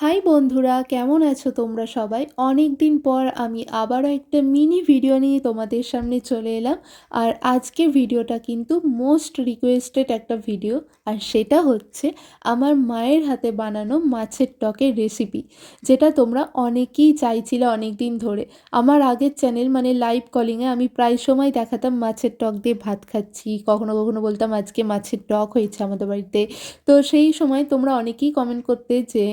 High বন্ধুরা, কেমন আছো তোমরা সবাই? অনেক দিন পর আমি আবারও একটা মিনি ভিডিও নিয়ে তোমাদের সামনে চলে এলাম। আর আজকে ভিডিওটা কিন্তু মোস্ট রিকোয়েস্টেড একটা ভিডিও, আর সেটা হচ্ছে আমার মায়ের হাতে বানানো মাছের টকের রেসিপি, যেটা তোমরা অনেকেই চাইছিলে অনেক দিন ধরে। আমার আগের চ্যানেল মানে লাইভ কলিংয়ে আমি প্রায় সময় দেখাতাম মাছের টক দিয়ে ভাত খাচ্ছি, কখনো কখনো বলতাম আজকে মাছের টক হয়েছে আমাদের বাড়িতে। তো সেই সময় তোমরা অনেকেই কমেন্ট করতে যে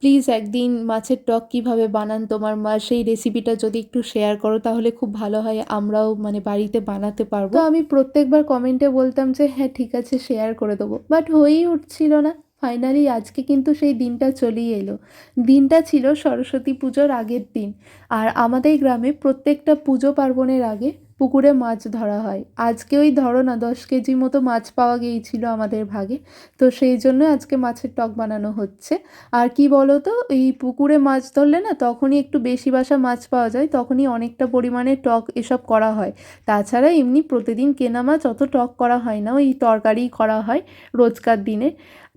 প্লিজ একদিন মাছের টক কীভাবে বানান তোমার মা, সেই রেসিপিটা যদি একটু শেয়ার করো তাহলে খুব ভালো হয়, আমরাও মানে বাড়িতে বানাতে পারব। তো আমি প্রত্যেকবার কমেন্টে বলতাম যে হ্যাঁ ঠিক আছে শেয়ার করে দেবো। বাট হয়েই উঠছিল না। ফাইনালি আজকে কিন্তু সেই দিনটা চলেই এলো। দিনটা ছিল সরস্বতী পুজোর আগের দিন। আর আমাদের গ্রামে প্রত্যেকটা পুজো পার্বণের আগে পুকুরে মাছ ধরা হয়। আজকে ওই ধরো না, দশ কেজি মতো মাছ পাওয়া গিয়েছিল আমাদের ভাগে। তো সেই জন্য আজকে মাছের টক বানানো হচ্ছে। আর কি বলো তো এই পুকুরে মাছ ধরলে না তখনই একটু বেশি বাসা মাছ পাওয়া যায়, তখনই অনেকটা পরিমাণে টক এসব করা হয়। তাছাড়া এমনি প্রতিদিন কেনা মাছ অত টক করা হয় না, ওই তরকারি করা হয় রোজকার দিনে।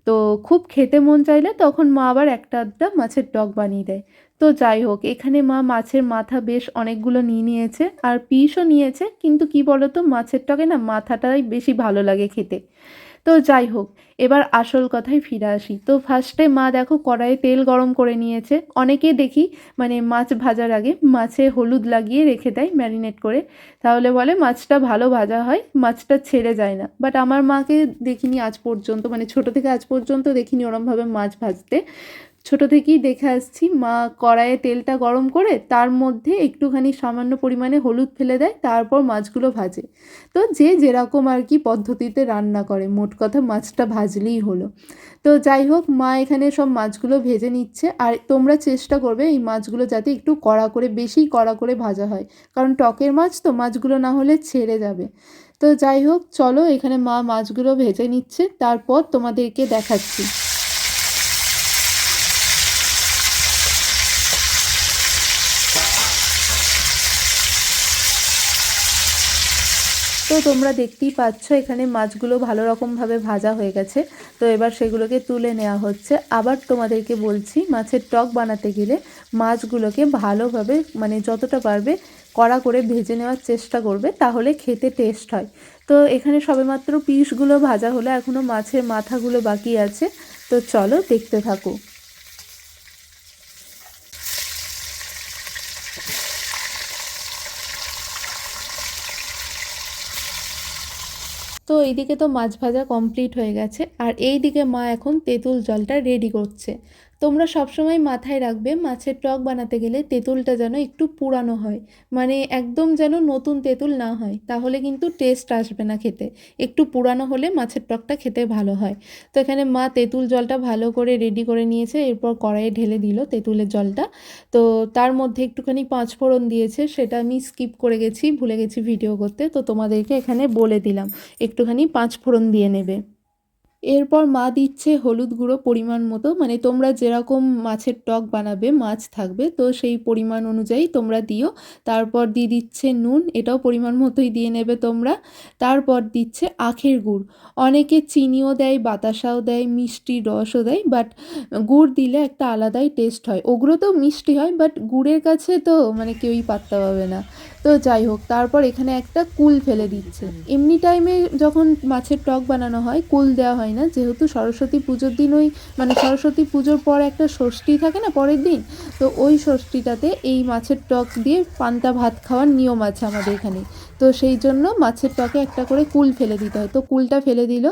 তো খুব খেতে মন চাইলে তখন মা আবার একটা আধটা মাছের টক বানিয়ে দেয়। তো যাই হোক, এখানে মা মাছের মাথা বেশ অনেকগুলো নিয়ে নিয়েছে আর পিসও নিয়েছে, কিন্তু কি বলতো মাছের টকে না মাথাটাই বেশি ভালো লাগে খেতে। তো যাই হোক, এবার আসল কথায় ফিরে আসি। তো ফার্স্টে মা দেখো কড়াইয়ে তেল গরম করে নিয়েছে। অনেকে দেখি মানে মাছ ভাজার আগে মাছে হলুদ লাগিয়ে রেখে দেয় ম্যারিনেট করে। তাহলে বলে মাছটা ভালো ভাজা হয়, মাছটা ছেড়ে যায় না। বাট আমার মাকে দেখিনি আজ পর্যন্ত মানে ছোট থেকে আজ পর্যন্ত দেখিনি ওরমভাবে মাছ ভাজতে। ছোট থেকেই দেখে আসছি, মা কড়াইয়ে তেলটা গরম করে তার মধ্যে একটুখানি সামান্য পরিমাণে হলুদ ফেলে দেয়, তারপর মাছগুলো ভাজে। তো যে যেরকম আর কি পদ্ধতিতে রান্না করে, মোট কথা মাছটা ভাজলেই হলো। তো যাই হোক, মা এখানে সব মাছগুলো ভেজে নিচ্ছে, আর তোমরা চেষ্টা করবে এই মাছগুলো যাতে একটু কড়া করে, বেশি কড়া করে ভাজা হয়। কারণ টকের মাছ তো মাছগুলো না হলে ছেড়ে যাবে। তো যাই হোক, চলো এখানে মা মাছগুলো ভেজে নিচ্ছে, তারপর তোমাদেরকে দেখাচ্ছি। তো তোমরা দেখতেই পাচ্ছ, এখানে মাছগুলো ভালো রকমভাবে ভাজা হয়ে গেছে। তো এবার সেগুলোকে তুলে নেওয়া হচ্ছে। আবার তোমাদেরকে বলছি, মাছের টক বানাতে গেলে মাছগুলোকে ভালোভাবে মানে যতটা পারবে, কড়া করে ভেজে নেওয়ার চেষ্টা করবে, তাহলে খেতে টেস্ট হয়। তো এখানে সবেমাত্র পিসগুলো ভাজা হলে এখনও মাছের মাথাগুলো বাকি আছে। তো চলো দেখতে থাকো। তো এইদিকে তো মাছ ভাজা কমপ্লিট হয়ে গেছে। আর এই দিকে মা এখন তেঁতুল জলটা রেডি করছে। তোমরা সবসময় মাথায় রাখবে, মাছের টক বানাতে গেলে তেঁতুলটা যেন একটু পুরানো হয়। মানে একদম যেন নতুন তেঁতুল না হয়, তাহলে কিন্তু টেস্ট আসবে না খেতে। একটু পুরানো হলে মাছের টকটা খেতে ভালো হয়। তো এখানে মা তেঁতুল জলটা ভালো করে রেডি করে নিয়েছে, এরপর কড়াইয়ে ঢেলে দিল তেঁতুলের জলটা। তো তার মধ্যে একটুখানি পাঁচ ফোড়ন দিয়েছে, সেটা আমি স্কিপ করে গেছি, ভুলে গেছি ভিডিও করতে। তো তোমাদেরকে এখানে বলে দিলাম, একটুখানি পাঁচ ফোড়ন দিয়ে নেবে। এরপর মা দিচ্ছে হলুদ গুঁড়ো পরিমাণ মতো মানে তোমরা যেরকম মাছের টক বানাবে, মাছ থাকবে, তো সেই পরিমাণ অনুযায়ী তোমরা দিও। তারপর দিয়ে দিচ্ছে নুন, এটাও পরিমাণ মতোই দিয়ে নেবে তোমরা। তারপর দিচ্ছে আখের গুড়। অনেকে চিনিও দেয়, বাতাসাও দেয়, মিষ্টি রসও দেয় বাট গুড় দিলে একটা আলাদাই টেস্ট হয়। ওগুলো তো মিষ্টি হয় বাট গুড়ের কাছে তো মানে কেউই পাত্তা পাবে না। তো যাই হোক, তারপর এখানে একটা কুল ফেলে দিচ্ছে। এমনি টাইমে যখন মাছের টক বানানো হয়, কুল দেওয়া হয় না। যেহেতু সরস্বতী পুজোর দিন ওই মানে সরস্বতী পুজোর পর একটা ষষ্ঠী থাকে না পরের দিন, তো ওই ষষ্ঠীটাতে এই মাছের টক দিয়ে পান্তা ভাত খাওয়ার নিয়ম আছে আমাদের এখানে। তো সেই জন্য মাছের টকে একটা করে কুল ফেলে দিতে হয়। তো কুলটা ফেলে দিল,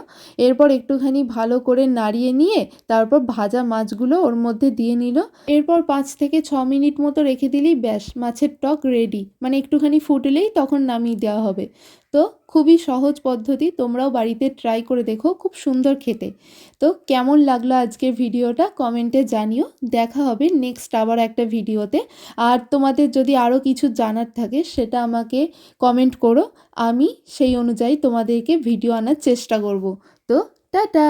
এরপর একটুখানি ভালো করে নাড়িয়ে নিয়ে তারপর ভাজা মাছগুলো ওর মধ্যে দিয়ে নিল। এরপর পাঁচ থেকে ছ মিনিট মতো রেখে দিলেই ব্যাস, মাছের টক রেডি মানে একটুখানি ফুটলেই তখন নামিয়ে দেওয়া হবে। তো খুবই সহজ পদ্ধতি, তোমরাও বাড়িতে ট্রাই করে দেখো, খুব সুন্দর খেতে। তো কেমন লাগল আজকের ভিডিওটা কমেন্টে জানিও। দেখা হবে নেক্সট আবার একটা ভিডিওতে। আর তোমাদের যদি আরও কিছু জানার থাকে, সেটা আমাকে কমেন্ট করো। আমি সেই অনুযায়ী তোমাদেরকে ভিডিও আনার চেষ্টা করব। তো টাটা!